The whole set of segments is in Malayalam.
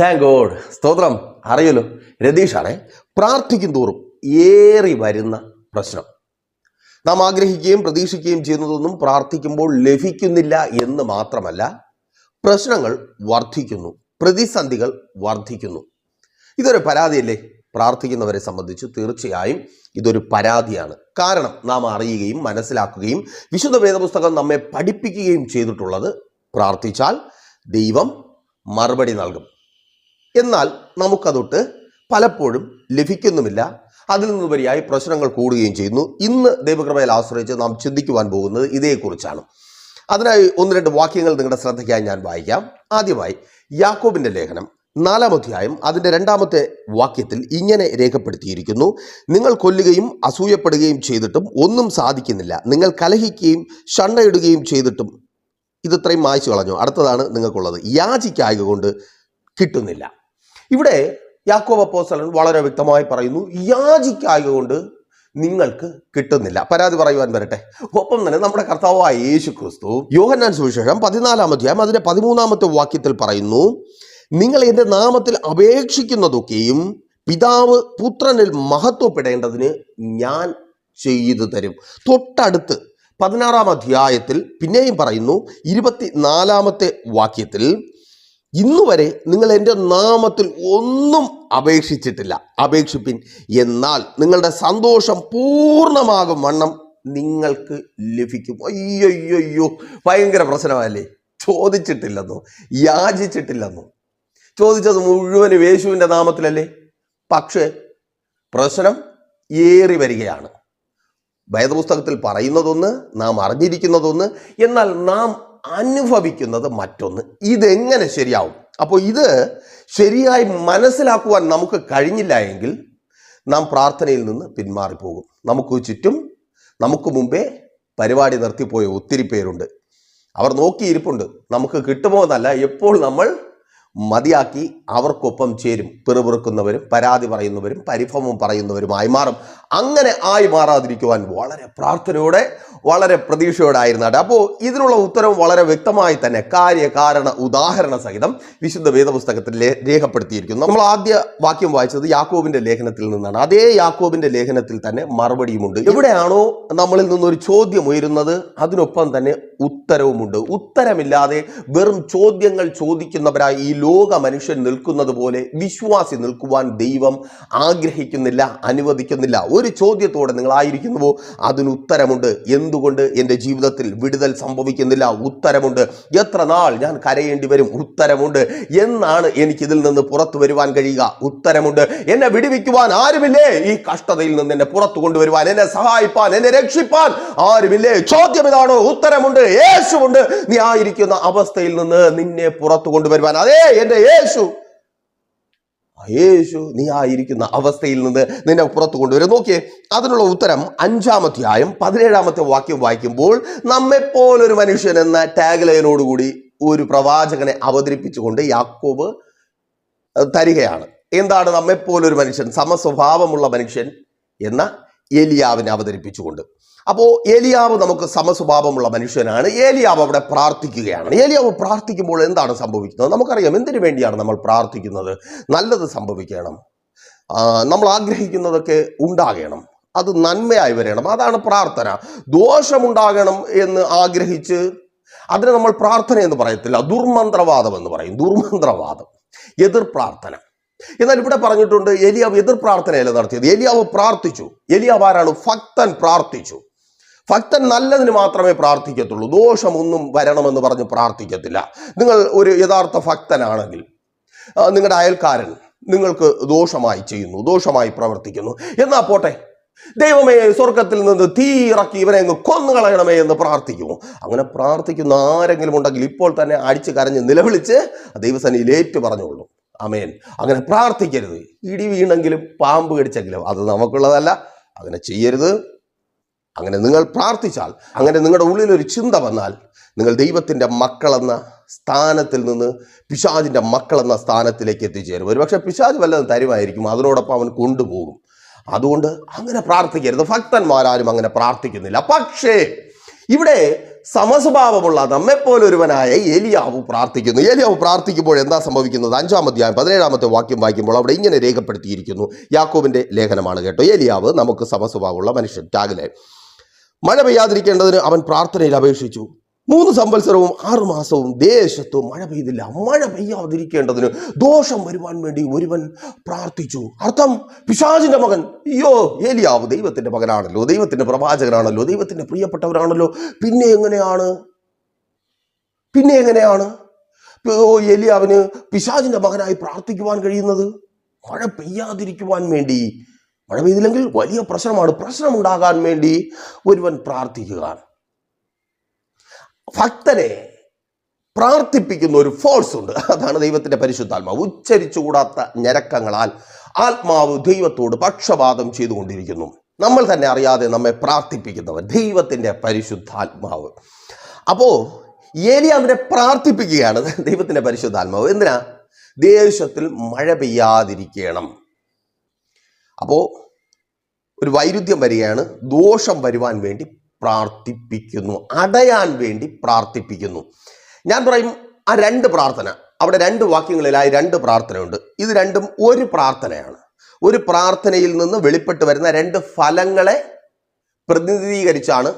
താങ്ക് ഗോഡ് സ്തോത്രം. അറിയല്ലോ രതീഷാണേ പ്രാർത്ഥിക്കും തോറും ഏറി വരുന്ന പ്രശ്നം. നാം ആഗ്രഹിക്കുകയും പ്രതീക്ഷിക്കുകയും ചെയ്യുന്നതൊന്നും പ്രാർത്ഥിക്കുമ്പോൾ ലഭിക്കുന്നില്ല എന്ന് മാത്രമല്ല പ്രശ്നങ്ങൾ വർദ്ധിക്കുന്നു പ്രതിസന്ധികൾ വർദ്ധിക്കുന്നു. ഇതൊരു പരാതിയല്ലേ? പ്രാർത്ഥിക്കുന്നവരെ സംബന്ധിച്ച് തീർച്ചയായും ഇതൊരു പരാതിയാണ്. കാരണം നാം അറിയുകയും മനസ്സിലാക്കുകയും വിശുദ്ധ വേദപുസ്തകം നമ്മെ പഠിപ്പിക്കുകയും ചെയ്തിട്ടുള്ളത് പ്രാർത്ഥിച്ചാൽ ദൈവം മറുപടി നൽകും. എന്നാൽ നമുക്കതൊട്ട് പലപ്പോഴും ലഭിക്കുന്നുമില്ല. അതിൽ നിന്നുപരിയായി പ്രശ്നങ്ങൾ കൂടുകയും ചെയ്യുന്നു. ഇന്ന് ദൈവകൃപയിൽ ആശ്രയിച്ച് നാം ചിന്തിക്കുവാൻ പോകുന്നത് ഇതേക്കുറിച്ചാണ്. അതിനായി ഒന്ന് രണ്ട് വാക്യങ്ങൾ നിങ്ങളുടെ ശ്രദ്ധയ്ക്കായി ഞാൻ വായിക്കാം. ആദ്യമായി യാക്കോബിന്റെ ലേഖനം നാലാം അധ്യായം അതിന്റെ രണ്ടാമത്തെ വാക്യത്തിൽ ഇങ്ങനെ രേഖപ്പെടുത്തിയിരിക്കുന്നു. നിങ്ങൾ കൊല്ലുകയും അസൂയപ്പെടുകയും ചെയ്തിട്ടും ഒന്നും സാധിക്കുന്നില്ല. നിങ്ങൾ കലഹിക്കുകയും ഷണ്ണയിടുകയും ചെയ്തിട്ടും ഇത് ഇത്രയും മായ്ച്ചു കളഞ്ഞു. അടുത്തതാണ് നിങ്ങൾക്കുള്ളത്. യാചിക്കായത് കൊണ്ട് കിട്ടുന്നില്ല. ഇവിടെ യാക്കോബ് അപ്പോസ്തലൻ വളരെ വ്യക്തമായി പറയുന്നു യാചിക്കായതുകൊണ്ട് നിങ്ങൾക്ക് കിട്ടുന്നില്ല. പരാതി പറയുവാൻ വരട്ടെ. ഒപ്പം തന്നെ നമ്മുടെ കർത്താവായ യേശു ക്രിസ്തു യോഹന്നാൻ സുവിശേഷം പതിനാലാം അധ്യായം അതിന്റെ പതിമൂന്നാമത്തെ വാക്യത്തിൽ പറയുന്നു നിങ്ങൾ എന്റെ നാമത്തിൽ അപേക്ഷിക്കുന്നതൊക്കെയും പിതാവ് പുത്രനിൽ മഹത്വപ്പെടേണ്ടതിന് ഞാൻ ചെയ്തു തരും. തൊട്ടടുത്ത് പതിനാറാം അധ്യായത്തിൽ പിന്നെയും പറയുന്നു ഇരുപത്തി നാലാമത്തെ വാക്യത്തിൽ ഇന്നുവരെ നിങ്ങൾ എന്റെ നാമത്തിൽ ഒന്നും അപേക്ഷിച്ചിട്ടില്ല. അപേക്ഷിപ്പിൻ. എന്നാൽ നിങ്ങളുടെ സന്തോഷം പൂർണമാകും വണ്ണം നിങ്ങൾക്ക് ലഭിക്കും. അയ്യോ ഭയങ്കര പ്രശ്നമല്ലേ ചോദിച്ചിട്ടില്ലെന്നോ? യാചിച്ചിട്ടില്ലെന്നോ? ചോദിച്ചത് മുഴുവനും യേശുവിന്റെ നാമത്തിലല്ലേ? പക്ഷേ പ്രശ്നം ഏറി വരികയാണ്. വേദപുസ്തകത്തിൽ പറയുന്നതൊന്ന് നാം അറിഞ്ഞിരിക്കുന്നതൊന്ന് എന്നാൽ നാം അനുഭവിക്കുന്നത് മറ്റൊന്ന്. ഇതെങ്ങനെ ശരിയാവും? അപ്പോൾ ഇത് ശരിയായി മനസ്സിലാക്കുവാൻ നമുക്ക് കഴിഞ്ഞില്ല എങ്കിൽ നാം പ്രാർത്ഥനയിൽ നിന്ന് പിന്മാറിപ്പോകും. നമുക്ക് ചുറ്റും നമുക്ക് മുമ്പേ പരിപാടി നിർത്തിപ്പോയ ഒത്തിരി പേരുണ്ട്. അവർ നോക്കിയിരിപ്പുണ്ട്. നമുക്ക് കിട്ടുമോ എന്നല്ല. എപ്പോൾ നമ്മൾ മതിയാക്കി അവർക്കൊപ്പം ചേരും. പിറുപിറുക്കുന്നവരും പരാതി പറയുന്നവരും പരിഭവം പറയുന്നവരുമായി മാറും. അങ്ങനെ ആയി മാറാതിരിക്കുവാൻ വളരെ പ്രാർത്ഥനയോടെ വളരെ പ്രതീക്ഷയോടെ ആയിരുന്നാട്ടെ അപ്പോൾ ഇതിനുള്ള ഉത്തരവ് വളരെ വ്യക്തമായി തന്നെ കാര്യകാരണ ഉദാഹരണ സഹിതം വിശുദ്ധ വേദപുസ്തകത്തിൽ രേഖപ്പെടുത്തിയിരിക്കുന്നു. നമ്മൾ ആദ്യ വാക്യം വായിച്ചത് യാക്കോബിന്റെ ലേഖനത്തിൽ നിന്നാണ്. അതേ യാക്കോബിന്റെ ലേഖനത്തിൽ തന്നെ മറുപടിയുമുണ്ട്. എവിടെയാണോ നമ്മളിൽ നിന്നൊരു ചോദ്യം ഉയരുന്നത് അതിനൊപ്പം തന്നെ ഉത്തരവുമുണ്ട്. ഉത്തരമില്ലാതെ വെറും ചോദ്യങ്ങൾ ചോദിക്കുന്നവരായി ഈ ലോക മനുഷ്യൻ നിൽക്കുന്നത് പോലെ വിശ്വാസി നിൽക്കുവാൻ ദൈവം ആഗ്രഹിക്കുന്നില്ല അനുവദിക്കുന്നില്ല. ഒരു ചോദ്യത്തോടെ നിങ്ങളായിരിക്കുന്നുവോ? അതിന് ഉത്തരമുണ്ട്. എന്തുകൊണ്ട് എന്റെ ജീവിതത്തിൽ വിടുതൽ സംഭവിക്കുന്നില്ല? ഉത്തരമുണ്ട്. എത്ര നാൾ ഞാൻ കരയേണ്ടി വരും? ഉത്തരമുണ്ട്. എന്നാണ് എനിക്കിതിൽ നിന്ന് പുറത്തു വരുവാൻ കഴിയുക? ഉത്തരമുണ്ട്. എന്നെ വിടുവിക്കുവാൻ ആരുമില്ലേ? ഈ കഷ്ടതയിൽ നിന്ന് എന്നെ പുറത്തു കൊണ്ടുവരുവാൻ എന്നെ സഹായിപ്പാൻ എന്നെ രക്ഷിപ്പാൻ ആരുമില്ലേ? ചോദ്യം ഇതാണോ? ഉത്തരമുണ്ട്. യേശുണ്ട് നീ ആയിരിക്കുന്ന അവസ്ഥയിൽ നിന്ന് നിന്നെ പുറത്തു കൊണ്ടുവരുവാൻ. അതേ എന്റെ യേശു. യേശു നീ ആയിരിക്കുന്ന അവസ്ഥയിൽ നിന്ന് നിന്നെ പുറത്തു കൊണ്ടുവരും. നോക്കിയേ അതിനുള്ള ഉത്തരം അഞ്ചാമധ്യായം പതിനേഴാമത്തെ വാക്യം വായിക്കുമ്പോൾ നമ്മെപ്പോലൊരു മനുഷ്യൻ എന്ന ടാഗ്ലൈനോടുകൂടി ലൈനോടുകൂടി ഒരു പ്രവാചകനെ അവതരിപ്പിച്ചുകൊണ്ട് യാക്കോബ് തരികയാണ്. എന്താണ് നമ്മെപ്പോലൊരു മനുഷ്യൻ സമസ്വഭാവമുള്ള മനുഷ്യൻ എന്ന എലിയാവിനെ അവതരിപ്പിച്ചുകൊണ്ട്. അപ്പോൾ ഏലിയാവ് നമുക്ക് സമസ്വഭാവമുള്ള മനുഷ്യനാണ്. ഏലിയാവ് അവിടെ പ്രാർത്ഥിക്കുകയാണ്. ഏലിയാവ് പ്രാർത്ഥിക്കുമ്പോൾ എന്താണ് സംഭവിക്കുന്നത്? നമുക്കറിയാം എന്തിനു വേണ്ടിയാണ് നമ്മൾ പ്രാർത്ഥിക്കുന്നത്? നല്ലത് സംഭവിക്കണം. നമ്മൾ ആഗ്രഹിക്കുന്നതൊക്കെ ഉണ്ടാകണം. അത് നന്മയായി വരണം. അതാണ് പ്രാർത്ഥന. ദോഷമുണ്ടാകണം എന്ന് ആഗ്രഹിച്ച് അതിനെ നമ്മൾ പ്രാർത്ഥന എന്ന് പറയത്തില്ല. ദുർമന്ത്രവാദം എന്ന് പറയും. ദുർമന്ത്രവാദം. എതിർ പ്രാർത്ഥന. എന്നാൽ ഇവിടെ പറഞ്ഞിട്ടുണ്ട് എലിയാവ് എതിർ പ്രാർത്ഥനയല്ല നടത്തിയത്. എലിയാവ് പ്രാർത്ഥിച്ചു. എലിയാവ് ആരാണ്? ഭക്തൻ പ്രാർത്ഥിച്ചു. ഭക്തൻ നല്ലതിന് മാത്രമേ പ്രാർത്ഥിക്കത്തുള്ളൂ. ദോഷമൊന്നും വരണമെന്ന് പറഞ്ഞ് പ്രാർത്ഥിക്കത്തില്ല. നിങ്ങൾ ഒരു യഥാർത്ഥ ഭക്തനാണെങ്കിൽ നിങ്ങളുടെ അയൽക്കാരൻ നിങ്ങൾക്ക് ദോഷമായി ചെയ്യുന്നു ദോഷമായി പ്രവർത്തിക്കുന്നു. എന്നാ പോട്ടെ. ദൈവമേ സ്വർഗത്തിൽ നിന്ന് തീ ഇറക്കി ഇവനെ അങ്ങ് കൊന്നുകളയണമേ എന്ന് പ്രാർത്ഥിക്കുമോ അങ്ങനെ പ്രാർത്ഥിക്കുന്ന ആരെങ്കിലും ഉണ്ടെങ്കിൽ ഇപ്പോൾ തന്നെ അടിച്ചു കരഞ്ഞ് നിലവിളിച്ച് ദൈവസനിയിൽ ഏറ്റു പറഞ്ഞോളൂ അമേൻ അങ്ങനെ പ്രാർത്ഥിക്കരുത്. ഇടി വീണെങ്കിലും പാമ്പ് കടിച്ചെങ്കിലും അത് നമുക്കുള്ളതല്ല. അങ്ങനെ ചെയ്യരുത്. അങ്ങനെ നിങ്ങൾ പ്രാർത്ഥിച്ചാൽ അങ്ങനെ നിങ്ങളുടെ ഉള്ളിൽ ഒരു ചിന്ത വന്നാൽ നിങ്ങൾ ദൈവത്തിന്റെ മക്കളെന്ന സ്ഥാനത്തിൽ നിന്ന് പിശാജിന്റെ മക്കളെന്ന സ്ഥാനത്തിലേക്ക് എത്തിച്ചേരും. ഒരുപക്ഷെ പിശാജ് വല്ലതും തരുമായിരിക്കും അതിനോടൊപ്പം അവൻ കൊണ്ടുപോകും. അതുകൊണ്ട് അങ്ങനെ പ്രാർത്ഥിക്കരുത്. ഭക്തന്മാരാരും അങ്ങനെ പ്രാർത്ഥിക്കുന്നില്ല. പക്ഷേ ഇവിടെ സമസ്വഭാവമുള്ള നമ്മെപ്പോലൊരുവനായ ഏലിയാവ് പ്രാർത്ഥിക്കുന്നു. ഏലിയാവ് പ്രാർത്ഥിക്കുമ്പോൾ എന്താ സംഭവിക്കുന്നത്? അഞ്ചാം അധ്യായം പതിനേഴാമത്തെ വാക്യം വായിക്കുമ്പോൾ അവിടെ ഇങ്ങനെ രേഖപ്പെടുത്തിയിരിക്കുന്നു. യാക്കോബിന്റെ ലേഖനമാണ് കേട്ടോ. എലിയാവ് നമുക്ക് സമസ്വഭാവമുള്ള മനുഷ്യൻ. ടാഗിലെ മഴ പെയ്യാതിരിക്കേണ്ടതിന് അവൻ പ്രാർത്ഥനയിൽ അപേക്ഷിച്ചു. മൂന്ന് സംവത്സരവും ആറുമാസവും ദേശത്ത് മഴ പെയ്തില്ല. മഴ പെയ്യാതിരിക്കേണ്ടതിന് ദോഷം വരുവാൻ വേണ്ടി ഒരുവൻ പ്രാർത്ഥിച്ചു. അർത്ഥം പിശാചിന്റെ മകൻ അയ്യോ ഏലിയാവ് ദൈവത്തിന്റെ മകനാണല്ലോ ദൈവത്തിന്റെ പ്രവാചകനാണല്ലോ ദൈവത്തിന്റെ പ്രിയപ്പെട്ടവരാണല്ലോ. പിന്നെ എങ്ങനെയാണ്? പിന്നെ എങ്ങനെയാണ്? ഓ ഏലിയാവിന് പിശാചിന്റെ മകനായി പ്രാർത്ഥിക്കുവാൻ കഴിയുന്നത്? മഴ പെയ്യാതിരിക്കുവാൻ വേണ്ടി മഴ പെയ്തില്ലെങ്കിൽ വലിയ പ്രശ്നമാണ്. പ്രശ്നമുണ്ടാകാൻ വേണ്ടി ഒരുവൻ പ്രാർത്ഥിക്കുക ഭക്തനെ പ്രാർത്ഥിപ്പിക്കുന്ന ഒരു ഫോഴ്സ് ഉണ്ട്. അതാണ് ദൈവത്തിന്റെ പരിശുദ്ധാത്മാവ് ഉച്ചരിച്ചുകൂടാത്ത ഞരക്കങ്ങളാൽ ആത്മാവ് ദൈവത്തോട് പക്ഷപാതം ചെയ്തുകൊണ്ടിരിക്കുന്നു. നമ്മൾ തന്നെ അറിയാതെ നമ്മെ പ്രാർത്ഥിപ്പിക്കുന്നവൻ ദൈവത്തിന്റെ പരിശുദ്ധാത്മാവ്. അപ്പോ ഏലിയാവിനെ പ്രാർത്ഥിപ്പിക്കുകയാണ് ദൈവത്തിന്റെ പരിശുദ്ധാത്മാവ്. എന്തിനാ? ദേശത്തിൽ മഴ പെയ്യാതിരിക്കണം. അപ്പോ ഒരു വൈരുദ്ധ്യം വരികയാണ്. ദോഷം വരുവാൻ വേണ്ടി പ്രാർത്ഥിപ്പിക്കുന്നു. അടയാൻ വേണ്ടി പ്രാർത്ഥിപ്പിക്കുന്നു. ഞാൻ പറയും ആ രണ്ട് പ്രാർത്ഥന അവിടെ രണ്ട് വാക്യങ്ങളിലായി രണ്ട് പ്രാർത്ഥനയുണ്ട്. ഇത് രണ്ടും ഒരു പ്രാർത്ഥനയാണ്. ഒരു പ്രാർത്ഥനയിൽ നിന്ന് വെളിപ്പെട്ട് വരുന്ന രണ്ട് ഫലങ്ങളെ പ്രതിനിധീകരിച്ചാണ്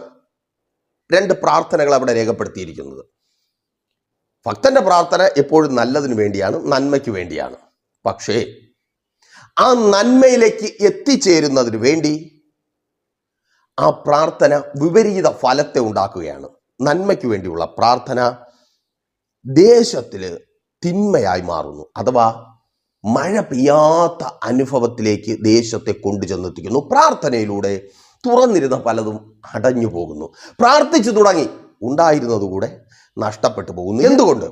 രണ്ട് പ്രാർത്ഥനകൾ അവിടെ രേഖപ്പെടുത്തിയിരിക്കുന്നത്. ഭക്തന്റെ പ്രാർത്ഥന എപ്പോഴും നല്ലതിനു വേണ്ടിയാണ് നന്മയ്ക്ക് വേണ്ടിയാണ്. പക്ഷേ ആ നന്മയിലേക്ക് എത്തിച്ചേരുന്നതിന് വേണ്ടി ആ പ്രാർത്ഥന വിപരീത ഫലത്തെ ഉണ്ടാക്കുകയാണ്. നന്മയ്ക്ക് വേണ്ടിയുള്ള പ്രാർത്ഥന ദേശത്തിൽ തിന്മയായി മാറുന്നു. അഥവാ മഴ പെയ്യാത്ത അനുഭവത്തിലേക്ക് ദേശത്തെ കൊണ്ടുചെന്നെത്തിക്കുന്നു. പ്രാർത്ഥനയിലൂടെ തുറന്നിരുന്ന പലതും അടഞ്ഞു പോകുന്നു. പ്രാർത്ഥിച്ചു തുടങ്ങി. ഉണ്ടായിരുന്നതുകൂടെ നഷ്ടപ്പെട്ടു പോകുന്നു. എന്തുകൊണ്ട്?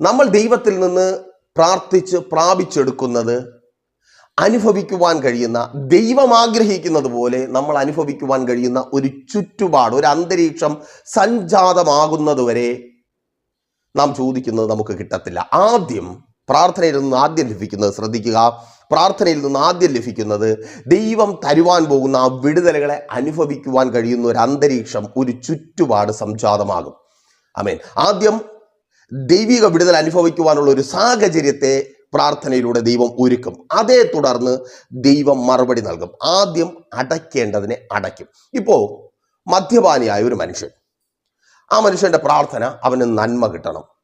നമ്മൾ ദൈവത്തിൽ നിന്ന് പ്രാർത്ഥിച്ച് പ്രാപിച്ചെടുക്കുന്നത് അനുഭവിക്കുവാൻ കഴിയുന്ന ദൈവം ആഗ്രഹിക്കുന്നത് പോലെ നമ്മൾ അനുഭവിക്കുവാൻ കഴിയുന്ന ഒരു ചുറ്റുപാട് ഒരു അന്തരീക്ഷം സംജാതമാകുന്നത് വരെ നാം ചോദിക്കുന്നത് നമുക്ക് കിട്ടത്തില്ല. ആദ്യം പ്രാർത്ഥനയിൽ നിന്ന് ആദ്യം ലഭിക്കുന്നത് ശ്രദ്ധിക്കുക. പ്രാർത്ഥനയിൽ നിന്ന് ആദ്യം ലഭിക്കുന്നത് ദൈവം തരുവാൻ പോകുന്ന ആ വിടുതലുകളെ അനുഭവിക്കുവാൻ കഴിയുന്ന ഒരു അന്തരീക്ഷം ഒരു ചുറ്റുപാട് സംജാതമാകും. അമേൻ ആദ്യം ദൈവിക വിടുതൽ അനുഭവിക്കുവാനുള്ള ഒരു സാഹചര്യത്തെ പ്രാർത്ഥനയിലൂടെ ദൈവം ഒരുക്കും. അതേ തുടർന്ന് ദൈവം മറുപടി നൽകും. ആദ്യം അടയ്ക്കേണ്ടതിനെ അടയ്ക്കും. ഇപ്പോൾ മദ്യപാനിയായ ഒരു മനുഷ്യൻ. ആ മനുഷ്യന്റെ പ്രാർത്ഥന അവന് നന്മ കിട്ടണം.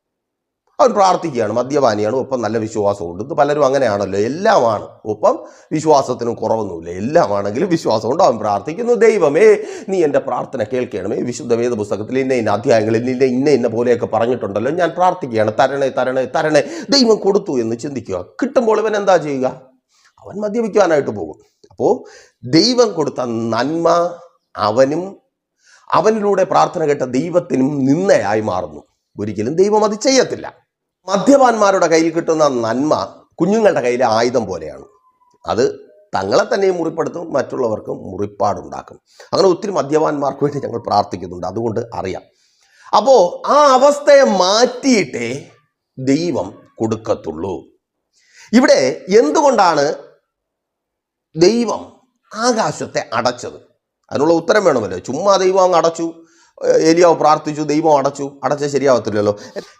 അവൻ പ്രാർത്ഥിക്കുകയാണ് മദ്യപാനിയാണ് ഒപ്പം നല്ല വിശ്വാസമുണ്ട്. ഇത് പലരും അങ്ങനെയാണല്ലോ എല്ലാമാണ്. ഒപ്പം വിശ്വാസത്തിനും കുറവൊന്നുമില്ല എല്ലാമാണെങ്കിലും വിശ്വാസമുണ്ട്. അവൻ പ്രാർത്ഥിക്കുന്നു ദൈവമേ നീ എന്റെ പ്രാർത്ഥന കേൾക്കണമേ. വിശുദ്ധ വേദ പുസ്തകത്തിൽ ഇന്ന ഇന്ന അധ്യായങ്ങളിൽ ഇന്ന ഇന്ന ഇന്ന പോലെയൊക്കെ പറഞ്ഞിട്ടുണ്ടല്ലോ. ഞാൻ പ്രാർത്ഥിക്കുകയാണ് തരണേ തരണേ തരണേ. ദൈവം കൊടുത്തു എന്ന് ചിന്തിക്കുക. കിട്ടുമ്പോൾ ഇവൻ എന്താ ചെയ്യുക? അവൻ മദ്യപിക്കാനായിട്ട് പോകും. അപ്പോൾ ദൈവം കൊടുത്ത നന്മ അവനും അവനിലൂടെ പ്രാർത്ഥന കേട്ട ദൈവത്തിനും നിന്നയായി മാറുന്നു. ഒരിക്കലും ദൈവം അത് ചെയ്യത്തില്ല. മദ്യപാന്മാരുടെ കയ്യിൽ കിട്ടുന്ന നന്മ കുഞ്ഞുങ്ങളുടെ കയ്യിലെ ആയുധം പോലെയാണ്. അത് തങ്ങളെ തന്നെ മുറിപ്പെടുത്തും മറ്റുള്ളവർക്കും മുറിപ്പാടുണ്ടാക്കും. അങ്ങനെ ഒത്തിരി മദ്യപാന്മാർക്ക് വേണ്ടി ഞങ്ങൾ പ്രാർത്ഥിക്കുന്നുണ്ട്. അതുകൊണ്ട് അറിയാം. അപ്പോൾ ആ അവസ്ഥയെ മാറ്റിയിട്ടേ ദൈവം കൊടുക്കത്തുള്ളൂ. ഇവിടെ എന്തുകൊണ്ടാണ് ദൈവം ആകാശത്തെ അടച്ചത്? അതിനുള്ള ഉത്തരം വേണമല്ലോ. ചുമ്മാ ദൈവം അങ്ങ് അടച്ചു. ഏലിയാവ് പ്രാർത്ഥിച്ചു ദൈവം അടച്ചു അടച്ച ശരിയാവത്തില്ലല്ലോ.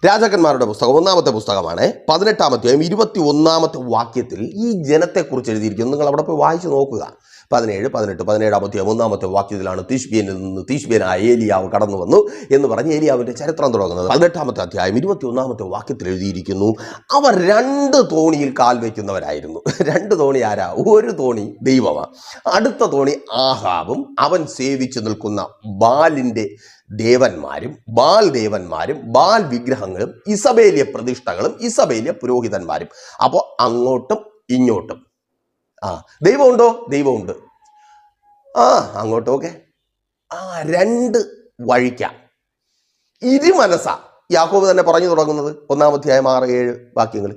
രാജാക്കന്മാരുടെ പുസ്തകം ഒന്നാമത്തെ പുസ്തകമാണ് പതിനെട്ടാമത്തെയും ഇരുപത്തി ഒന്നാമത്തെ വാക്യത്തിൽ ഈ ജനത്തെക്കുറിച്ച് എഴുതിയിരിക്കുന്നു. നിങ്ങൾ അവിടെ പോയി വായിച്ചു നോക്കുക. പതിനേഴ് പതിനെട്ട് പതിനേഴാമത്തെ മൂന്നാമത്തെ വാക്യത്തിലാണ് തീഷ്ബിയനിൽ നിന്ന് തീഷ്ബിയനായ ഏലിയാവ് കടന്നു വന്നു എന്ന് പറഞ്ഞ് ഏലിയാവിന്റെ ചരിത്രം തുടങ്ങുന്നത്. പതിനെട്ടാമത്തെ അധ്യായം ഇരുപത്തി ഒന്നാമത്തെ വാക്യത്തിൽ എഴുതിയിരിക്കുന്നു അവർ രണ്ട് തോണിയിൽ കാൽ വയ്ക്കുന്നവരായിരുന്നു. രണ്ട് തോണി ആരാ? ഒരു തോണി ദൈവമാണ് അടുത്ത തോണി ആഹാബും അവൻ സേവിച്ചു നിൽക്കുന്ന ബാലിന്റെ ദേവന്മാരും ബാൽ ദേവന്മാരും ബാൽ വിഗ്രഹങ്ങളും ഇസബേലിയ പ്രതിഷ്ഠകളും ഇസബേലിയ പുരോഹിതന്മാരും. അപ്പോൾ അങ്ങോട്ടും ഇങ്ങോട്ടും ആ ദൈവമുണ്ടോ? ദൈവമുണ്ട്. ആ അങ്ങോട്ട് ഓക്കെ ആ രണ്ട് വഴിക്കാം. ഇരുമനസ യാക്കോബ് തന്നെ പറഞ്ഞു തുടങ്ങുന്നത് ഒന്നാമധ്യായം ആറ് ഏഴ് വാക്യങ്ങൾ.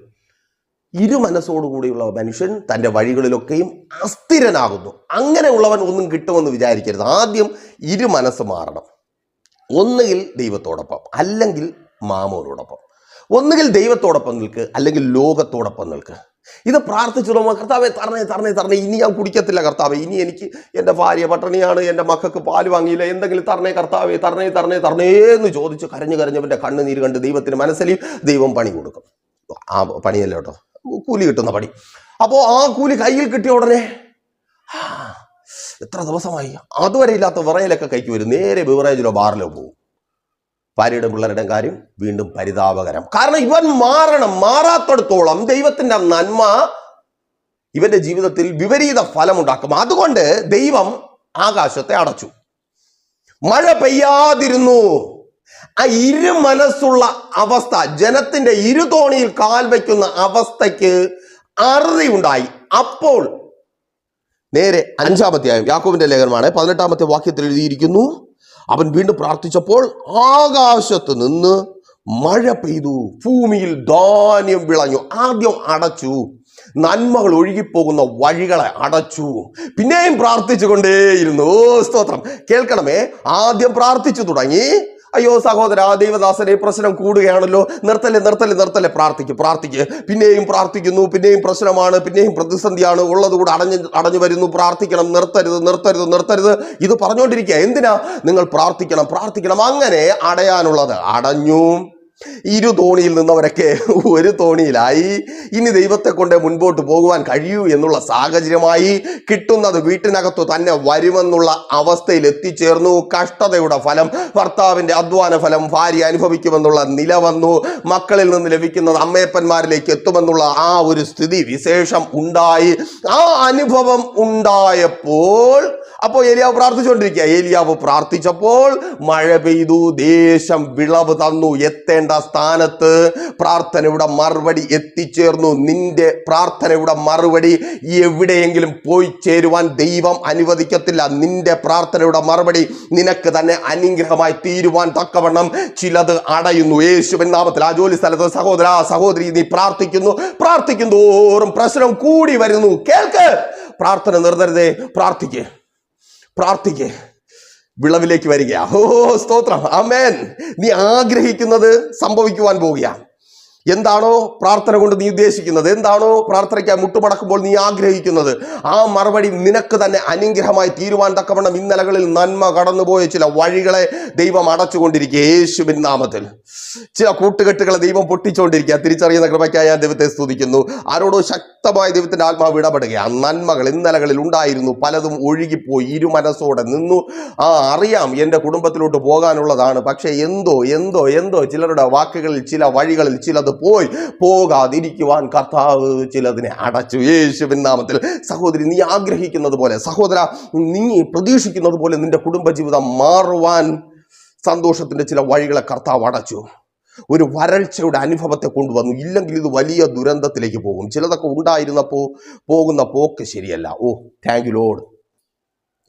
ഇരുമനസ്സോടുകൂടിയുള്ള മനുഷ്യൻ തന്റെ വഴികളിലൊക്കെയും അസ്ഥിരനാകുന്നു. അങ്ങനെയുള്ളവൻ ഒന്നും കിട്ടുമെന്ന് വിചാരിക്കരുത്. ആദ്യം ഇരുമനസ് മാറണം. ഒന്നുകിൽ ദൈവത്തോടൊപ്പം അല്ലെങ്കിൽ മാമോനോടൊപ്പം. ഒന്നുകിൽ ദൈവത്തോടൊപ്പം നിൽക്ക് അല്ലെങ്കിൽ ലോകത്തോടൊപ്പം നിൽക്ക്. ഇത് പ്രാർത്ഥിച്ചു കർത്താവെ തരണേ തരണേ തരണേ ഇനി ഞാൻ കുടിക്കത്തില്ല കർത്താവെ ഇനി എനിക്ക് എന്റെ ഭാര്യ പട്ടണിയാണ് എന്റെ മക്കൾക്ക് പാൽ വാങ്ങിയില്ല എന്തെങ്കിലും തരണേ കർത്താവെ തരണേ തരണേ തരണേ എന്ന് ചോദിച്ച് കരഞ്ഞു കരഞ്ഞവന്റെ കണ്ണുനീര് കണ്ട് ദൈവത്തിന് മനസ്സിൽ ദൈവം പണി കൊടുക്കും. ആ പണിയല്ല കേട്ടോ? കൂലി കിട്ടുന്ന പണി. അപ്പോൾ ആ കൂലി കയ്യിൽ കിട്ടിയ ഉടനെ എത്ര ദിവസമായി? അതുവരെ ഇല്ലാത്ത വിറയിലൊക്കെ കൈക്ക് വരും നേരെ ബിവറേജിലോ ബാറിലോ പോകും ഭാര്യയുടെ പിള്ളേരുടെ കാര്യം വീണ്ടും പരിതാപകരം. കാരണം ഇവൻ മാറണം മാറാത്തടത്തോളം ദൈവത്തിന്റെ നന്മ ഇവന്റെ ജീവിതത്തിൽ വിപരീത ഫലമുണ്ടാക്കും. അതുകൊണ്ട് ദൈവം ആകാശത്തെ അടച്ചു. മഴ പെയ്യാതിരുന്നു. ആ ഇരു മനസ്സുള്ള അവസ്ഥ ജനത്തിന്റെ ഇരുതോണിയിൽ കാൽ വയ്ക്കുന്ന അവസ്ഥയ്ക്ക് അറുതി ഉണ്ടായി അപ്പോൾ നേരെ അഞ്ചാമത്തെ ആയും യാക്കോബിന്റെ ലേഖനമാണ് പതിനെട്ടാമത്തെ വാക്യത്തിൽ എഴുതിയിരിക്കുന്നു അവൻ വീണ്ടും പ്രാർത്ഥിച്ചപ്പോൾ ആകാശത്ത് നിന്ന് മഴ പെയ്തു. ഭൂമിയിൽ ധാന്യം വിളഞ്ഞു. ആദ്യം അടച്ചു. നന്മകൾ ഒഴുകിപ്പോകുന്ന വഴികളെ അടച്ചു. പിന്നെയും പ്രാർത്ഥിച്ചു കൊണ്ടേയിരുന്നു സ്തോത്രം. കേൾക്കണമേ. ആദ്യം പ്രാർത്ഥിച്ചു തുടങ്ങി. അയ്യോ സഹോദര ദൈവദാസനെ പ്രശ്നം കൂടുകയാണല്ലോ. നിർത്തല്ലേ നിർത്തല്ലേ നിർത്തല്ലേ പ്രാർത്ഥിക്ക് പ്രാർത്ഥിക്ക്. പിന്നെയും പ്രാർത്ഥിക്കുന്നു പിന്നെയും പ്രശ്നമാണ് പിന്നെയും പ്രതിസന്ധിയാണ്. ഉള്ളത് കൂടെ അടഞ്ഞ് അടഞ്ഞു വരുന്നു. പ്രാർത്ഥിക്കണം നിർത്തരുത് നിർത്തരുത് നിർത്തരുത്. ഇത് പറഞ്ഞുകൊണ്ടിരിക്കുക എന്തിനാ? നിങ്ങൾ പ്രാർത്ഥിക്കണം പ്രാർത്ഥിക്കണം. അങ്ങനെ അടയാനുള്ളത് അടഞ്ഞു. ഇരു തോണിയിൽ നിന്നവരൊക്കെ ഒരു തോണിയിലായി. ഇനി ദൈവത്തെ കൊണ്ട് മുൻപോട്ട് പോകുവാൻ കഴിയൂ എന്നുള്ള സാഹചര്യമായി കിട്ടുന്നത് വീട്ടിനകത്തു തന്നെ വരുമെന്നുള്ള അവസ്ഥയിൽ എത്തിച്ചേർന്നു. കഷ്ടതയുടെ ഫലം ഭർത്താവിന്റെ അധ്വാന ഫലം ഭാര്യ അനുഭവിക്കുമെന്നുള്ള നില വന്നു. മക്കളിൽ നിന്ന് ലഭിക്കുന്നത് അമ്മയപ്പന്മാരിലേക്ക് എത്തുമെന്നുള്ള ആ ഒരു സ്ഥിതി വിശേഷം ഉണ്ടായി. ആ അനുഭവം ഉണ്ടായപ്പോൾ അപ്പോൾ ഏലിയാവ് പ്രാർത്ഥിച്ചുകൊണ്ടിരിക്കുക ഏലിയാവ് പ്രാർത്ഥിച്ചപ്പോൾ മഴ പെയ്തു ദേശം വിളവ് തന്നു എത്തേണ്ട സ്ഥാനത്ത് പ്രാർത്ഥനയുടെ മറുപടി എത്തിച്ചേർന്നു. നിന്റെ പ്രാർത്ഥനയുടെ മറുപടി എവിടെയെങ്കിലും പോയി ചേരുവാൻ ദൈവം അനുവദിക്കത്തില്ല. നിന്റെ പ്രാർത്ഥനയുടെ മറുപടി നിനക്ക് തന്നെ അനുഗ്രഹമായി തീരുവാൻ തക്കവണ്ണം ചിലത് അടയുന്നു. യേശുവിൻ നാമത്തിൽ ആ ജോലി സ്ഥലത്ത് സഹോദര സഹോദരി നീ പ്രാർത്ഥിക്കുന്നു പ്രാർത്ഥിക്കുന്നു തോറും പ്രശ്നം കൂടി വരുന്നു. കേൾക്ക്. പ്രാർത്ഥന നിർത്തരുതേ പ്രാർത്ഥിക്കേ. പ്രാർത്ഥിക്ക്. വിളവിലേക്ക് വരിക. ഓ സ്തോത്രം. അമേൻ നീ ആഗ്രഹിക്കുന്നത് സംഭവിക്കുവാൻ പോവുക എന്താണോ പ്രാർത്ഥന കൊണ്ട് നീ ഉദ്ദേശിക്കുന്നത്? എന്താണോ പ്രാർത്ഥനയ്ക്കായി മുട്ടുമടക്കുമ്പോൾ നീ ആഗ്രഹിക്കുന്നത്? ആ മറുപടി നിനക്ക് തന്നെ അനുഗ്രഹമായി തീരുവാൻ തക്കവണ്ണം ഇന്നലകളിൽ നന്മ കടന്നുപോയ ചില വഴികളെ ദൈവം അടച്ചുകൊണ്ടിരിക്കുക. യേശുവിൻ നാമത്തിൽ. ചില കൂട്ടുകെട്ടുകളെ ദൈവം പൊട്ടിച്ചുകൊണ്ടിരിക്കുക തിരിച്ചറിയുന്ന കൃപയ്ക്കായി ഞാൻ ദൈവത്തെ സ്തുതിക്കുന്നു. ആരോടോ ശക്തമായ ദൈവത്തിന്റെ ആത്മാവ് ഇടപെടുക ആ നന്മകൾ ഇന്നലകളിൽ ഉണ്ടായിരുന്നു. പലതും ഒഴുകിപ്പോയി. ഇരുമനസ്സോടെ നിന്നു. ആ അറിയാം എന്റെ കുടുംബത്തിലോട്ട് പോകാനുള്ളതാണ്. പക്ഷേ എന്തോ എന്തോ എന്തോ ചിലരുടെ വാക്കുകളിൽ ചില വഴികളിൽ ചിലത് പോയി. പോകാതിരിക്കുവാൻ കർത്താവ് ചിലതിനെ അടച്ചു. യേശുവിൻ നാമത്തിൽ സഹോദരി നീ ആഗ്രഹിക്കുന്നത് പോലെ സഹോദര നീ പ്രതീക്ഷിക്കുന്നത് പോലെ നിന്റെ കുടുംബജീവിതം മാറുവാൻ സന്തോഷത്തിന്റെ ചില വഴികളെ കർത്താവ് അടച്ചു. ഒരു വരൾച്ചയുടെ അനുഭവത്തെ കൊണ്ടുവന്നു. ഇല്ലെങ്കിൽ ഇത് വലിയ ദുരന്തത്തിലേക്ക് പോകും. ചിലതൊക്കെ ഉണ്ടായിരുന്നപ്പോൾ പോകുന്ന പോക്ക് ശരിയല്ല. Oh thank you load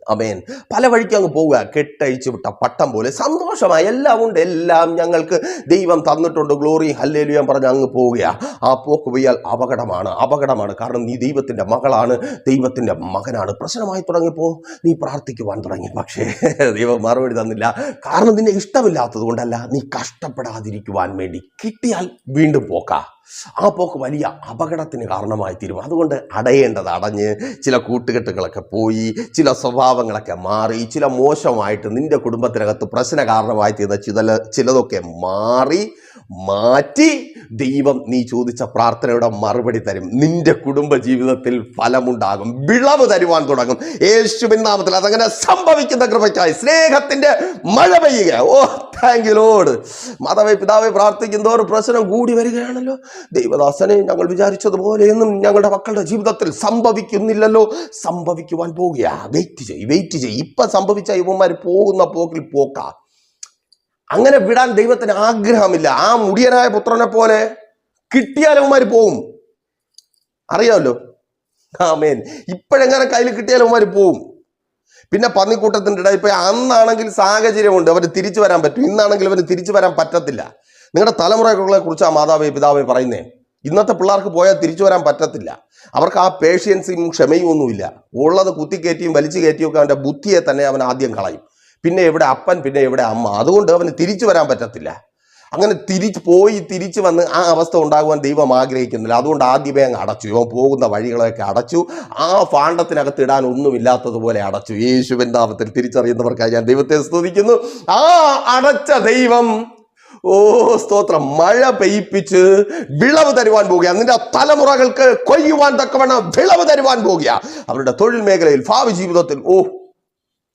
amen പല വഴിക്ക് അങ്ങ് പോവുക. കെട്ടഴിച്ചു വിട്ട പട്ടം പോലെ. സന്തോഷമായി. എല്ലാം ഉണ്ട്. എല്ലാം ഞങ്ങൾക്ക് ദൈവം തന്നിട്ടുണ്ട്. ഗ്ലോറി. ഹല്ലേലു ഞാൻ പറഞ്ഞ് അങ്ങ് പോവുക ആ പോക്ക് പോയാൽ അപകടമാണ്. അപകടമാണ്. കാരണം നീ ദൈവത്തിന്റെ മകളാണ്. ദൈവത്തിന്റെ മകനാണ്. പ്രശ്നമായി തുടങ്ങിയപ്പോൾ നീ പ്രാർത്ഥിക്കുവാൻ തുടങ്ങി. പക്ഷേ ദൈവം മറുപടി തന്നില്ല. കാരണം നിന്നെ ഇഷ്ടമില്ലാത്തത് കൊണ്ടല്ല. നീ കഷ്ടപ്പെടാതിരിക്കുവാൻ വേണ്ടി കിട്ടിയാൽ വീണ്ടും പോക്കാ. ആ പോക്ക് വലിയ അപകടത്തിന് കാരണമായി തീരും. അതുകൊണ്ട് അടയേണ്ടത് അടഞ്ഞ് ചില കൂട്ടുകെട്ടുകളൊക്കെ പോയി ചില സ്വഭാവങ്ങളൊക്കെ മാറി ചില മോശമായിട്ട് നിന്റെ കുടുംബത്തിനകത്ത് പ്രശ്ന കാരണമായി തീർന്ന ചില ചിലതൊക്കെ മാറി മാറ്റി ദൈവം നീ ചോദിച്ച പ്രാർത്ഥനയുടെ മറുപടി തരും. നിന്റെ കുടുംബ ജീവിതത്തിൽ ഫലമുണ്ടാകും. വിളവ് തരുവാൻ തുടങ്ങും. യേശുവിൻ നാമത്തിൽ അതങ്ങനെ സംഭവിക്കുന്ന കൃപയ്ക്കായി സ്നേഹത്തിന്റെ മഴ പെയ്യുക. ഓ താങ്ക് യു ലോഡ് മാതാവേ പിതാവെ പ്രാർത്ഥിക്കുന്നതോറും പ്രശ്നം കൂടി വരികയാണല്ലോ. ദൈവദാസനെ ഞങ്ങൾ വിചാരിച്ചതുപോലെയൊന്നും ഞങ്ങളുടെ മക്കളുടെ ജീവിതത്തിൽ സംഭവിക്കുന്നില്ലല്ലോ. സംഭവിക്കുവാൻ പോകുക. വെയിറ്റ് ചെയ്യ് വെയിറ്റ് ചെയ്യ്. ഇപ്പം സംഭവിച്ച ഇവന്മാർ പോകുന്ന പോക്കിൽ പോക്കാ. അങ്ങനെ വിടാൻ ദൈവത്തിന് ആഗ്രഹമില്ല. ആ മുടിയനായ പുത്രനെ പോലെ കിട്ടിയാലവന്മാർ പോവും. അറിയാമല്ലോ? ആമേൻ. ഇപ്പോഴെങ്ങനെ കയ്യിൽ കിട്ടിയാലവന്മാർ പോവും? പിന്നെ പന്നിക്കൂട്ടത്തിന്റെ ഇടയിൽ പോയി അന്നാണെങ്കിൽ സാഹചര്യമുണ്ട് അവർ തിരിച്ചു വരാൻ പറ്റും. ഇന്നാണെങ്കിൽ അവർ തിരിച്ചു വരാൻ പറ്റത്തില്ല. നിങ്ങളുടെ തലമുറകളെ കുറിച്ച് ആ മാതാവേ പിതാവേ പറയുന്നേ. ഇന്നത്തെ പിള്ളേർക്ക് പോയാൽ തിരിച്ചു വരാൻ പറ്റത്തില്ല. അവർക്ക് ആ പേഷ്യൻസും ക്ഷമയും ഒന്നുമില്ല. ഉള്ളത് കുത്തിക്കയറ്റിയും വലിച്ചു കയറ്റിയും ഒക്കെ അവന്റെ ബുദ്ധിയെ തന്നെ അവൻ ആദ്യം കളയും. പിന്നെ എവിടെ അപ്പൻ പിന്നെ എവിടെ അമ്മ. അതുകൊണ്ട് അവന് തിരിച്ചു വരാൻ പറ്റത്തില്ല. അങ്ങനെ തിരിച്ച് പോയി തിരിച്ചു വന്ന് ആ അവസ്ഥ ഉണ്ടാകുവാൻ ദൈവം ആഗ്രഹിക്കുന്നില്ല. അതുകൊണ്ട് ആദ്യമേ അങ്ങ് അടച്ചു. ഇവൻ പോകുന്ന വഴികളൊക്കെ അടച്ചു. ആ ഫാണ്ടത്തിനകത്ത് ഇടാൻ ഒന്നുമില്ലാത്തതുപോലെ അടച്ചു. യേശുവിൻ നാമത്തിൽ തിരിച്ചറിയുന്നവർക്കായി ഞാൻ ദൈവത്തെ സ്തുതിക്കുന്നു. ആ അടച്ച ദൈവം ഓ സ്തോത്രം മഴ പെയ്പ്പിച്ച് വിളവ് തരുവാൻ പോകുക നിന്റെ തലമുറകൾക്ക് കൊയ്യുവാൻ തക്കവണ്ണം വിളവ് തരുവാൻ പോകുക അവരുടെ തൊഴിൽ മേഖലയിൽ ഭാവി ജീവിതത്തിൽ ഓ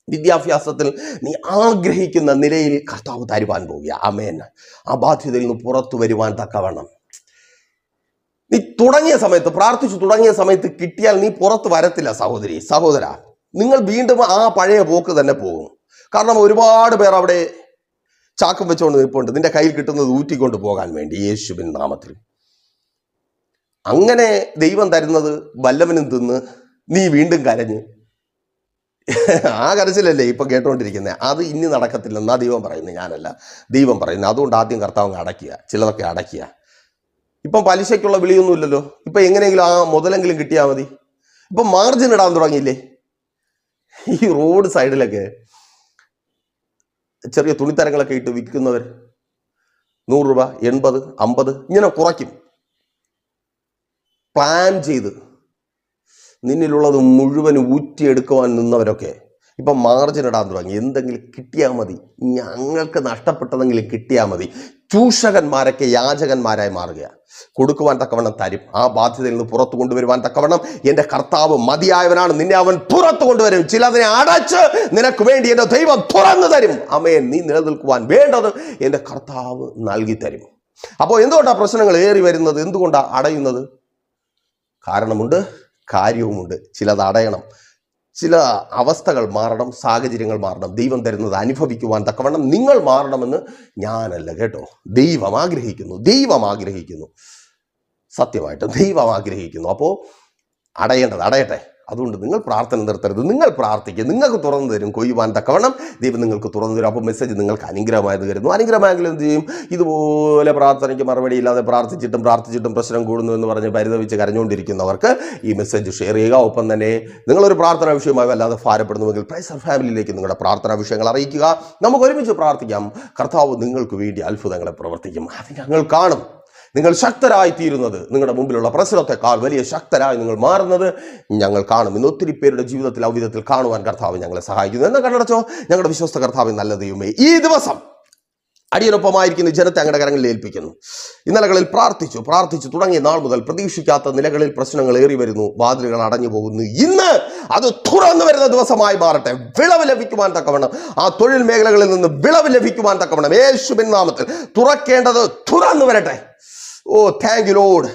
വിദ്യാഭ്യാസത്തിൽ നീ ആഗ്രഹിക്കുന്ന നിലയിൽ കർത്താവ് തരുവാൻ പോവുക അമേൻ ആ ബാധ്യതയിൽ നിന്ന് പുറത്തു വരുവാൻ തക്കവണ്ണം. നീ തുടങ്ങിയ സമയത്ത് പ്രാർത്ഥിച്ചു തുടങ്ങിയ സമയത്ത് കിട്ടിയാൽ നീ പുറത്ത് വരത്തില്ല സഹോദരി സഹോദര. നിങ്ങൾ വീണ്ടും ആ പഴയ പോക്ക് തന്നെ പോകും. കാരണം ഒരുപാട് പേർ അവിടെ ചാക്കം വെച്ചുകൊണ്ട് നിൽപ്പുണ്ട്. നിന്റെ കയ്യിൽ കിട്ടുന്നത് ഊറ്റിക്കൊണ്ട് പോകാൻ വേണ്ടി യേശുവിൻ നാമത്തിൽ. അങ്ങനെ ദൈവം തരുന്നത് വല്ലവനും തിന്ന് നീ വീണ്ടും കരഞ്ഞ് ആ കരച്ചിലല്ലേ ഇപ്പോൾ കേട്ടുകൊണ്ടിരിക്കുന്നത് അത് ഇനി നടക്കത്തില്ലെന്നാ ദൈവം പറയുന്നത് ഞാനല്ല. ദൈവം പറയുന്നത് അതുകൊണ്ട് ആദ്യം കർത്താവ് അടയ്ക്കുക ചിലതൊക്കെ അടയ്ക്കുക. ഇപ്പം പലിശയ്ക്കുള്ള വിളിയൊന്നുമില്ലല്ലോ ഇപ്പം എങ്ങനെയെങ്കിലും ആ മുതലെങ്കിലും കിട്ടിയാൽ മതി. ഇപ്പം മാർജിൻ ഇടാൻ തുടങ്ങിയില്ലേ? ഈ റോഡ് സൈഡിലൊക്കെ ചെറിയ തുണിത്തരങ്ങളൊക്കെ ഇട്ട് വിൽക്കുന്നവർ നൂറ് രൂപ എൺപത് അമ്പത് ഇങ്ങനെ കുറയ്ക്കും. പ്ലാൻ ചെയ്ത് നിന്നിലുള്ളത് മുഴുവൻ ഊറ്റിയെടുക്കുവാൻ നിന്നവരൊക്കെ. ഇപ്പം മാർജിൻ ഇടാൻ തുടങ്ങി. എന്തെങ്കിലും കിട്ടിയാൽ മതി. ഞങ്ങൾക്ക് നഷ്ടപ്പെട്ടതെങ്കിലും കിട്ടിയാൽ മതി. ചൂഷകന്മാരൊക്കെ യാചകന്മാരായി മാറുക കൊടുക്കുവാൻ തക്കവണ്ണം തരും. ആ ബാധ്യതയിൽ നിന്ന് പുറത്തു കൊണ്ടുവരുവാൻ തക്കവണ്ണം എന്റെ കർത്താവ് മതിയായവനാണ്. നിന്നെ അവൻ പുറത്തു കൊണ്ടുവരും. ചിലതിനെ അടച്ച് നിനക്ക് വേണ്ടി എന്റെ ദൈവം തുറന്നു തരും. അമ്മയെ നീ നിലനിൽക്കുവാൻ വേണ്ടത് എന്റെ കർത്താവ് നൽകി തരും. അപ്പോൾ എന്തുകൊണ്ടാണ് പ്രശ്നങ്ങൾ ഏറി വരുന്നത്? എന്തുകൊണ്ടാണ് അടയുന്നത്? കാരണമുണ്ട്. കാര്യവുമുണ്ട്. ചിലത് അടയണം. ചില അവസ്ഥകൾ മാറണം സാഹചര്യങ്ങൾ മാറണം. ദൈവം തരുന്നത് അനുഭവിക്കുവാൻ തക്കവണ്ണം നിങ്ങൾ മാറണമെന്ന് ഞാനല്ല കേട്ടോ. ദൈവം ആഗ്രഹിക്കുന്നു. ദൈവം ആഗ്രഹിക്കുന്നു. സത്യമായിട്ട് ദൈവം ആഗ്രഹിക്കുന്നു. അപ്പോൾ അടയേണ്ടത് അടയട്ടെ. അതുകൊണ്ട് നിങ്ങൾ പ്രാർത്ഥന നിർത്തരുത്. നിങ്ങൾ പ്രാർത്ഥിക്കുക നിങ്ങൾക്ക് തുറന്നു തരും. കൊയ്യുവാൻ തക്കവണ്ണം ദൈവം നിങ്ങൾക്ക് തുറന്നു തരും. അപ്പോൾ മെസ്സേജ് നിങ്ങൾക്ക് അനുഗ്രഹമായത് കരുതുന്നു. അനുഗ്രഹമായെങ്കിൽ എന്ത് ചെയ്യും? ഇതുപോലെ പ്രാർത്ഥനയ്ക്ക് മറുപടി ഇല്ലാതെ പ്രാർത്ഥിച്ചിട്ടും പ്രാർത്ഥിച്ചിട്ടും പ്രശ്നം കൂടുന്നു എന്ന് പറഞ്ഞ് പരിതപിച്ച് കരഞ്ഞുകൊണ്ടിരിക്കുന്നവർക്ക് ഈ മെസ്സേജ് ഷെയർ ചെയ്യുക. ഒപ്പം തന്നെ നിങ്ങളൊരു പ്രാർത്ഥനാ വിഷയമായി വല്ലാതെ ഭാരപ്പെടുന്നുവെങ്കിൽ പ്രൈസർ ഫാമിലിയിലേക്ക് നിങ്ങളുടെ പ്രാർത്ഥനാ വിഷയങ്ങൾ അറിയിക്കുക. നമുക്ക് ഒരുമിച്ച് പ്രാർത്ഥിക്കാം. കർത്താവ് നിങ്ങൾക്ക് വേണ്ടി അത്ഭുതങ്ങളെ പ്രവർത്തിക്കും. അത് ഞങ്ങൾ കാണും. നിങ്ങൾ ശക്തരായി തീരുന്നത് നിങ്ങളുടെ മുമ്പിലുള്ള പ്രശ്നത്തെക്കാൾ വലിയ ശക്തരായി നിങ്ങൾ മാറുന്നത് ഞങ്ങൾ കാണും. ഇന്ന് ഒത്തിരി പേരുടെ ജീവിതത്തിൽ ഔവിധത്തിൽ കാണുവാൻ കർത്താവ് ഞങ്ങളെ സഹായിക്കുന്നു. എന്ന് കണ്ടടച്ചോ ഞങ്ങളുടെ വിശ്വസ്ത കർത്താവ് നല്ല ദൈവമേ ഈ ദിവസം അടിയനൊപ്പമായിരിക്കുന്ന ജനത്തെ അങ്ങയുടെ കരങ്ങളിൽ ഏൽപ്പിക്കുന്നു. ഇന്നലകളിൽ പ്രാർത്ഥിച്ചു പ്രാർത്ഥിച്ചു തുടങ്ങിയ നാൾ മുതൽ പ്രതീക്ഷിക്കാത്ത നിലകളിൽ പ്രശ്നങ്ങൾ ഏറി വരുന്നു വാതിലുകൾ അടഞ്ഞു പോകുന്നു. ഇന്ന് അത് തുറന്നു വരുന്ന ദിവസമായി മാറട്ടെ. വിളവ് ലഭിക്കുവാൻ തക്കവണ്ണം ആ തൊഴിൽ മേഖലകളിൽ നിന്ന് വിളവ് ലഭിക്കുവാൻ തക്കവണ്ണം. യേശുബിൻ നാമത്തിൽ തുറക്കേണ്ടത് തുറന്നു വരട്ടെ. ഓ താങ്ക് യു ലോഡ്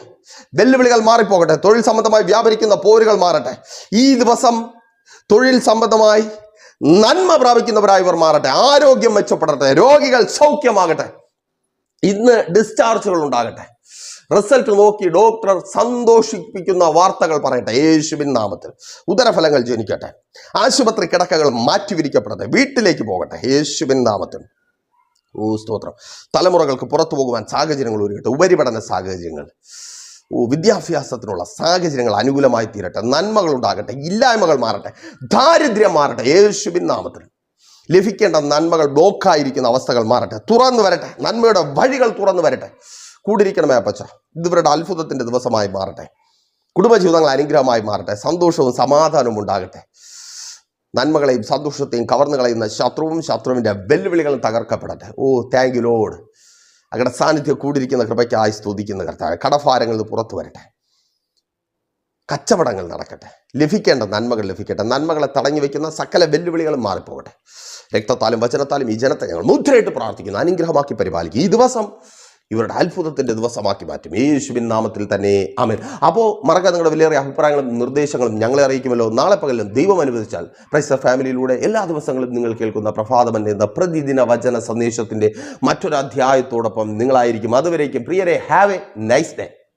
വെല്ലുവിളികൾ മാറിപ്പോകട്ടെ. തൊഴിൽ സംബന്ധമായി വ്യാപരിക്കുന്ന പോരുകൾ മാറട്ടെ. ഈ ദിവസം തൊഴിൽ സംബന്ധമായി നന്മ പ്രാപിക്കുന്നവരായി ഇവർ മാറട്ടെ. ആരോഗ്യം മെച്ചപ്പെടട്ടെ. രോഗികൾ സൗഖ്യമാകട്ടെ. ഇന്ന് ഡിസ്ചാർജുകൾ ഉണ്ടാകട്ടെ. റിസൾട്ട് നോക്കി ഡോക്ടർ സന്തോഷിപ്പിക്കുന്ന വാർത്തകൾ പറയട്ടെ. യേശുവിൻ നാമത്തിൽ. ഉദരഫലങ്ങൾ ജനിക്കട്ടെ. ആശുപത്രി കിടക്കകൾ മാറ്റിവിരിക്കപ്പെടട്ടെ വീട്ടിലേക്ക് പോകട്ടെ. യേശുവിൻ നാമത്തിൽ. ഓ സ്തോത്രം. തലമുറകൾക്ക് പുറത്തു പോകുവാൻ സാഹചര്യങ്ങൾ ഒരുക്കട്ടെ. ഉപരിപഠന സാഹചര്യങ്ങൾ. ഓ വിദ്യാഭ്യാസത്തിനുള്ള സാഹചര്യങ്ങൾ അനുകൂലമായി തീരട്ടെ. നന്മകൾ ഉണ്ടാകട്ടെ. ഇല്ലായ്മകൾ മാറട്ടെ. ദാരിദ്ര്യം മാറട്ടെ. യേശുബിൻ നാമത്തിൽ. ലഭിക്കേണ്ട നന്മകൾ ബ്ലോക്കായിരിക്കുന്ന അവസ്ഥകൾ മാറട്ടെ. തുറന്നു വരട്ടെ. നന്മയുടെ വഴികൾ തുറന്നു വരട്ടെ. കൂടിരിക്കണമേ അപ്പച്ച ഇതിവരുടെ അത്ഭുതത്തിന്റെ ദിവസമായി മാറട്ടെ. കുടുംബജീവിതങ്ങൾ അനുഗ്രഹമായി മാറട്ടെ. സന്തോഷവും സമാധാനവും ഉണ്ടാകട്ടെ. നന്മകളെയും സന്തോഷത്തെയും കവർന്നു കളയുന്ന ശത്രുവും ശത്രുവിന്റെ വെല്ലുവിളികളും തകർക്കപ്പെടട്ടെ. ഓ താങ്ക് യു ലോഡ് അങ്ങയുടെ സാന്നിധ്യം കൂടിയിരിക്കുന്ന കൃപയ്ക്കായി സ്തുതിക്കുന്ന കർത്താവ്. കടഭാരങ്ങളിൽ പുറത്തു വരട്ടെ. കച്ചവടങ്ങൾ നടക്കട്ടെ. ലഭിക്കേണ്ട നന്മകൾ ലഭിക്കട്ടെ. നന്മകളെ തടഞ്ഞു വെക്കുന്ന സകല വെല്ലുവിളികളും മാറിപ്പോകട്ടെ. രക്തത്താലും വചനത്താലും ഈ ജനത്തെ ഞങ്ങൾ മുദ്രയിട്ട് പ്രാർത്ഥിക്കുന്നു. അനുഗ്രഹമാക്കി പരിപാലിക്കും ഈ ദിവസം ഇവരുടെ അത്ഭുതത്തിന്റെ ദിവസമാക്കി മാറ്റും. യേശുവിൻ നാമത്തിൽ തന്നെ. ആമേൻ. അപ്പോൾ മറക്കാൻ നിങ്ങളുടെ വലിയ അഭിപ്രായങ്ങളും നിർദ്ദേശങ്ങളും ഞങ്ങളെ അറിയിക്കുമല്ലോ. നാളെ പകലും ദൈവം അനുവദിച്ചാൽ പ്രൈസർ ഫാമിലിയിലൂടെ എല്ലാ ദിവസങ്ങളും നിങ്ങൾ കേൾക്കുന്ന പ്രഭാതമൻ എന്ന പ്രതിദിന വചന സന്ദേശത്തിന്റെ മറ്റൊരു അധ്യായത്തോടൊപ്പം നിങ്ങളായിരിക്കും. അതുവരേക്കും. പ്രിയരെ have a nice day